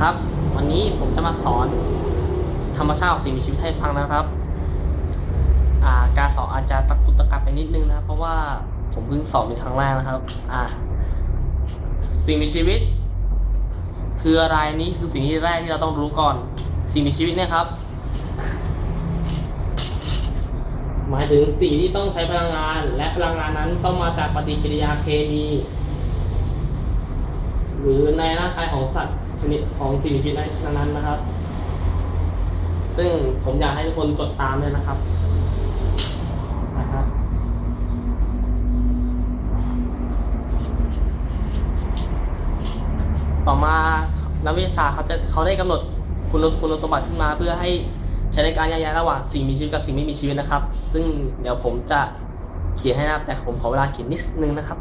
ครับ วันนี้ผมจะมาสอนธรรมชาติสิ่งมีชีวิตให้ฟังนะครับาการสอนอาจจะตะกุตะกักไปนิดนึงนะครับ เพราะว่าผมเพิ่งสอนเป็นครั้งแรกนะครับ อ่า สิ่งมีชีวิต คืออะไรนี่คือสิ่งที่แรกที่เราต้องรู้ก่อน สิ่งมีชีวิตเนี่ยครับ หมายถึงสิ่งที่ต้องใช้พลังงาน และพลังงานนั้นต้องมาจากปฏิกิริยาเคมีหรือในร่างกายของสัตว์ ชนิดของสิ่งมีชีวิตนั้นๆนะครับ ซึ่งผมอยากให้ทุกคนจดตามเลยนะครับนะครับ ต่อมานักวิทยาศาสตร์เขาจะเขาได้กำหนดคุณคุณสมบัติขึ้นมา เพื่อให้ใช้ในการแยกแยะระหว่างสิ่งมีชีวิตกับสิ่งไม่มีชีวิตนะครับ ซึ่งเดี๋ยวผมจะเขียนให้นะครับแต่ผมขอเวลาเขียนนิดนึงนะครับ